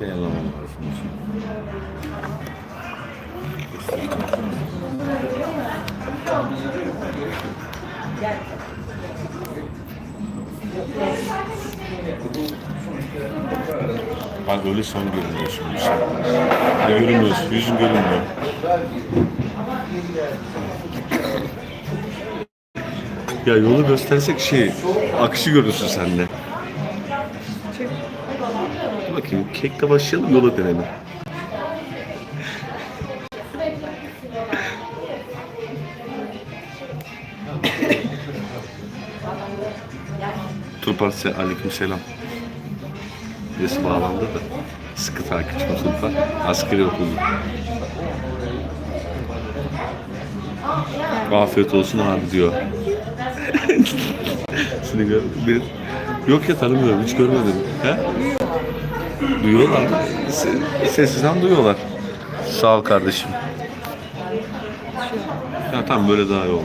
Yayınlamam lazım. Bak öyle son görünüyorsun bir şey. Ya görünmüyorsun, yüzün görünmüyor. Ya yolu göstersek şey, akışı görürsün sen de. Kekle başlayalım, yola dönelim. Turpan aleyküm selam. Birisi bağlandı da. Sıkı takipçim Turpan. Askeri okudu. Afiyet olsun abi diyor. Seni gör bir Yok ya tanımıyorum hiç görmedim. He? Duyuyorlar. Se- Sessizden duyuyorlar. Sağ ol kardeşim. Ya tamam böyle daha iyi oldu.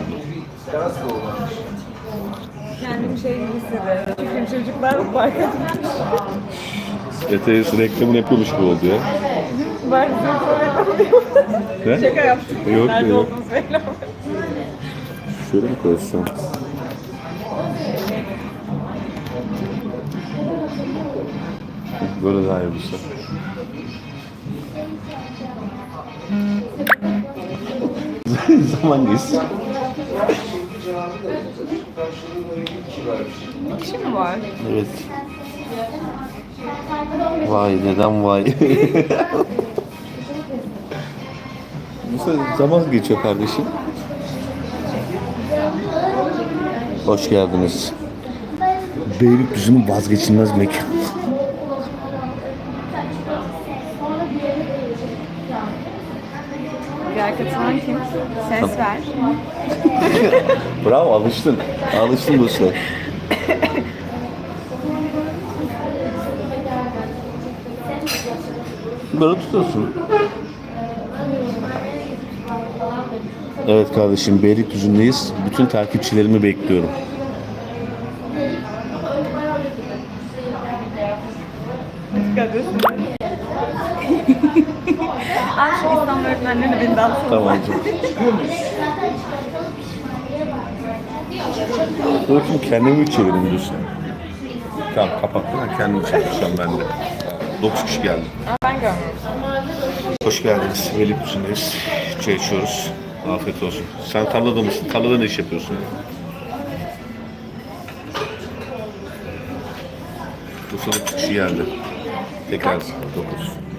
Kendimi şey gibi hissediyorum. Çünkü çocuklar parka gitmiş. ETS reklamını yapıyormuş gibi oldu ya. Ben size söyledim. Ne? Şaka yaptım. Yok, Nerede yok. Şöyle mi koysam? Böyle daha iyi olursa. Zaman geçsin. Kişi mi var? Evet. Vay neden vay? Mesela zaman geçiyor kardeşim. Hoş geldiniz. Beylikdüzü'nün vazgeçilmez mekanı. Diğer Ses ver. Bravo alıştın. Alıştın bu sefer. Böyle tutuyorsun. Evet kardeşim Beylikdüzü'ndeyiz. Bütün takipçilerimi bekliyorum. Dikkat. Ay şu İslam öğretmenlerine beni dans Tamam bakayım kendimi mi çevireyim diyorsun? Tamam kapattım ben kendimi çevireceğim ben de. 9 kişi geldi. Ben görmüyorum. Hoş geldiniz. Beylikdüzü'ndeyiz. Çay içiyoruz. Afiyet olsun. Sen tarlada mısın? Tarlada ne iş yapıyorsun? Bu üç kişi geldi. Tekrar 9.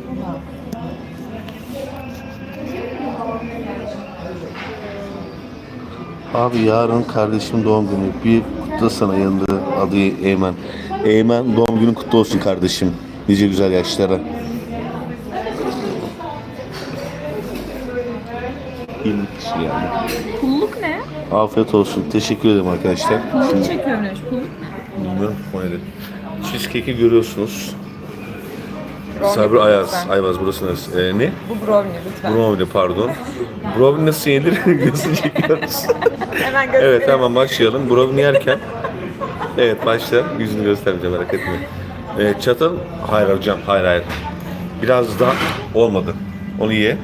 Abi yarın kardeşim doğum günü. Bir kutla sana yanında adı Eymen. Eymen doğum günün kutlu olsun kardeşim. Nice güzel yaşlara. 20 kişi geldi. Pulluk ne? Afiyet olsun. Teşekkür ederim arkadaşlar. Pulluk çekiyorum ne? Pulluk ne? Bilmiyorum. Cheesecake'i görüyorsunuz. Sabri Ayaz, lütfen. Ayvaz burası neresi? Ee, ne? Bu brownie lütfen. Brownie pardon. Brownie nasıl yenir? Gözünü çekiyoruz. Hemen göstereyim. evet tamam başlayalım. Brownie yerken. Evet başla. Yüzünü göstermeyeceğim merak etme. Ee, çatal. Hayır hocam. Hayır hayır. Biraz daha olmadı. Onu ye.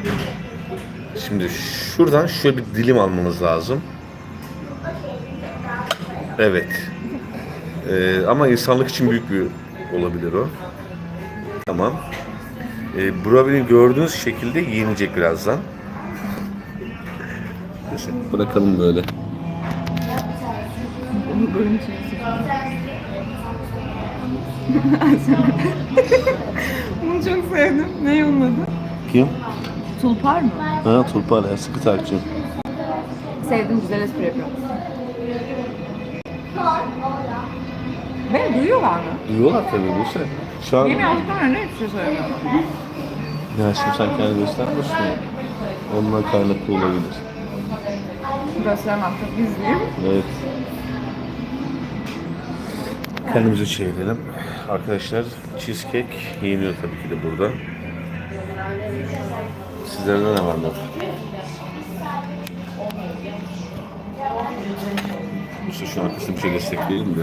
Şimdi şuradan şöyle bir dilim almamız lazım. Evet. Ee, ama insanlık için büyük bir olabilir o. Tamam. Ee, brownie'nin gördüğünüz şekilde yenecek birazdan. Bırakalım böyle. Bunu bölüm. Bunu çok sevdim. Ne onun adı? Kim? Tulpar mı? Ha Tulpar ya sıkı takipçim. Sevdim güzel espri yapıyor. Beni duyuyorlar mı? Duyuyorlar tabii bu şey. Şu an... Yemin yazdıklarına ne hiçbir şey söylemiyorum. Ya şimdi sen kendini göstermiyorsun ya. Ondan kaynaklı olabilir. Gösteremem çok gizliyim. Evet. Kendimizi çevirelim. Arkadaşlar cheesecake yeniyor tabii ki de burada. Sizlerde ne var mı? İşte şu arkasında bir şey destekleyelim de.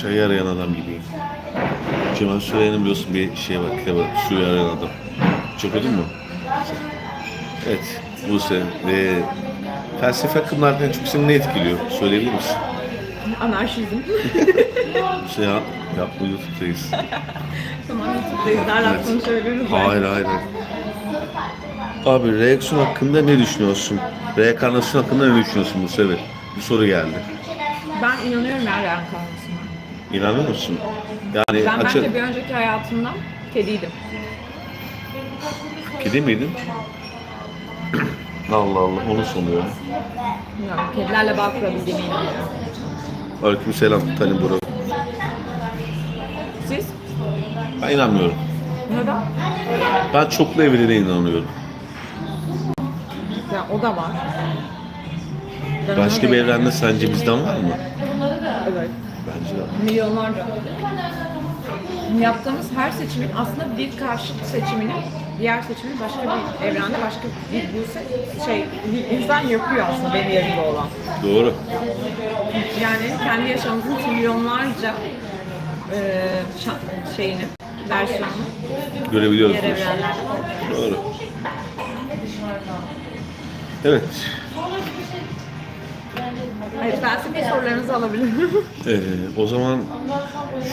Çayı arayan adam gibiyim. Cemal Süreyya'nın biliyorsun bir şey var, kitabı Suyu arayan adam. Çok mu? Evet, Buse. Ve felsefe akımlardan çok seni ne etkiliyor? Söyleyebilir misin? Anarşizm. Buse ya, yapma YouTube'dayız. tamam YouTube'dayız. Daha rahat konuşabiliriz. Hayır, hayır. Abi reaksiyon hakkında ne düşünüyorsun? Reenkarnasyon hakkında ne düşünüyorsun bu sefer? Bir soru geldi. Ben inanıyorum ya reenkarnasyona. İnanıyor musun? Yani Ben açık... bence bir önceki hayatımda kediydim. Kedi miydin? Allah Allah, onu soruyorum. Bilmiyorum, kedilerle bağ kurabildiğime inanıyorum. Aleyküm selam, Talim Burak. Siz? Ben inanmıyorum. Neden? Ben çoklu evrene inanıyorum. Da var. Başka bir evrende sence bizden var mı? Evet. Bence de. Milyonlarca. Yaptığımız her seçimin aslında bir karşıt seçimini, diğer seçimini başka bir evrende, başka bir, bir şey, bir insan yapıyor aslında benim yerimde olan. Doğru. Yani kendi yaşamımızın trilyonlarca e, şa- şeyini, versiyonunu Görebiliyoruz. diğer evrenlerde var. Doğru. Evet. Hayır, felsefi sorularınızı alabilirim. Ee, o zaman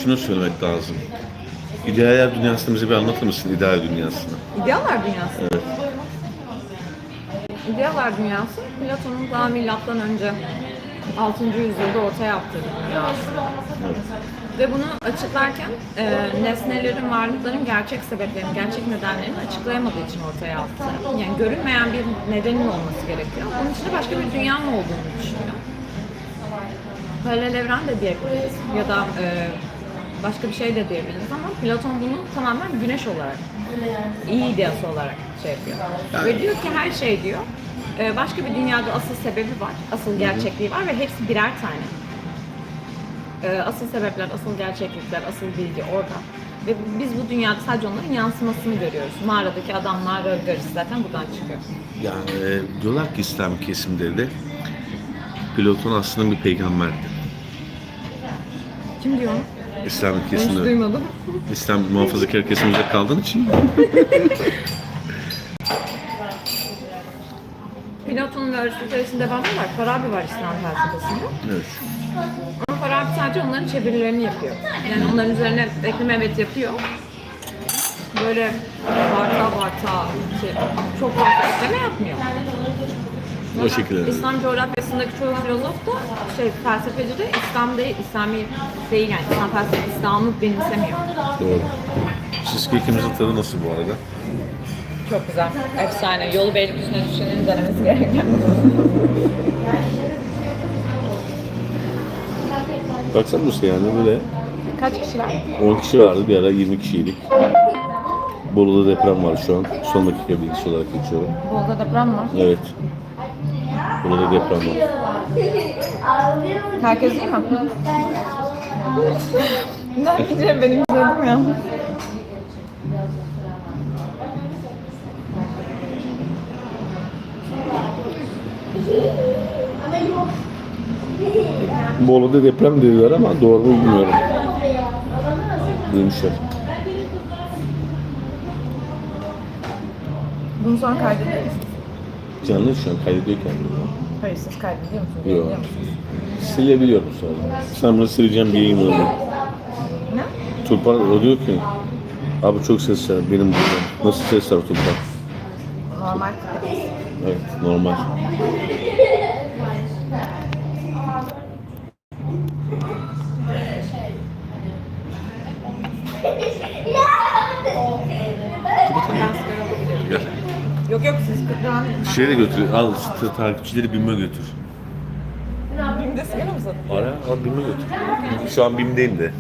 şunu söylemek lazım. İdealler dünyasını bize bir anlatır mısın? İdeal dünyasını. İdealar dünyası. Evet. İdealar dünyası, Platon'un daha milattan önce 6. yüzyılda ortaya attığı bir dünya aslında. evet. Ve bunu açıklarken e, nesnelerin, varlıkların gerçek sebeplerini, gerçek nedenlerini açıklayamadığı için ortaya attı. Yani görünmeyen bir nedenin olması gerekiyor. Bunun içinde başka bir dünyanın olduğunu düşünüyor. Paralel evren de diyebiliriz ya da e, başka bir şey de diyebiliriz ama Platon bunu tamamen güneş olarak, iyi ideası olarak şey yapıyor. Ve diyor ki her şey diyor, e, başka bir dünyada asıl sebebi var, asıl gerçekliği var ve hepsi birer tane. Ee, asıl sebepler, asıl gerçeklikler, asıl bilgi orada. Ve biz bu dünyada sadece onların yansımasını görüyoruz. Mağaradaki adamlar, Rölgaris zaten buradan çıkıyor. Yani e, diyorlar ki İslam kesimleri de Platon aslında bir peygamberdi. Kim diyor onu? İslam Ben hiç kesimleri. duymadım. İslam muhafazakar kesimimizde kaldığın için Platon'un ve Aristoteles'in devamı var. Farabi var İslam felsefesinde. evet. Farabi sadece onların çevirilerini yapıyor. Yani onların üzerine ekleme evet yapıyor. Böyle varta varta şey, çok fazla ekleme yapmıyor. O şekilde. İslam coğrafyasındaki çoğu filozof da şey felsefeci de İslam değil, İslami değil yani İslam felsefesi İslam'ı benimsemiyor. Doğru. Cheesecake'imizin tadı nasıl bu arada? Çok güzel. Efsane. Yolu Beylikdüzü'ne düşenin denemesi gereken. Baksana Musa yani böyle Kaç kişiler? 10 kişi vardı bir ara 20 kişiydik. Bolu'da deprem var şu an. Son dakika bilgisi olarak geçiyorum. Bolda deprem var. Evet. Bolu'da deprem var. Herkes iyi mi? Ben gideceğim benim izledim ya. Bolu'da deprem dediler ama doğru mu bilmiyorum. Demişler. Bunu sonra kaydediyor musunuz? Canlı şu an kaydediyor kendini. Hayır siz kaydediyor musunuz? Yok. Yayınlıyor musunuz? Silebiliyorum sonra. Sen bunu sileceğim diye yayınladım. Ne? Turpan o diyor ki Abi çok ses var benim burada. Nasıl ses var? Normal. Evet normal. Gel. Yok yok siz kırklan. Şeye de götür. Al t- takipçileri BİM'e götür. Bim'de sigara mı satın? Ara al BİM'e götür. Şu an BİM'deyim de.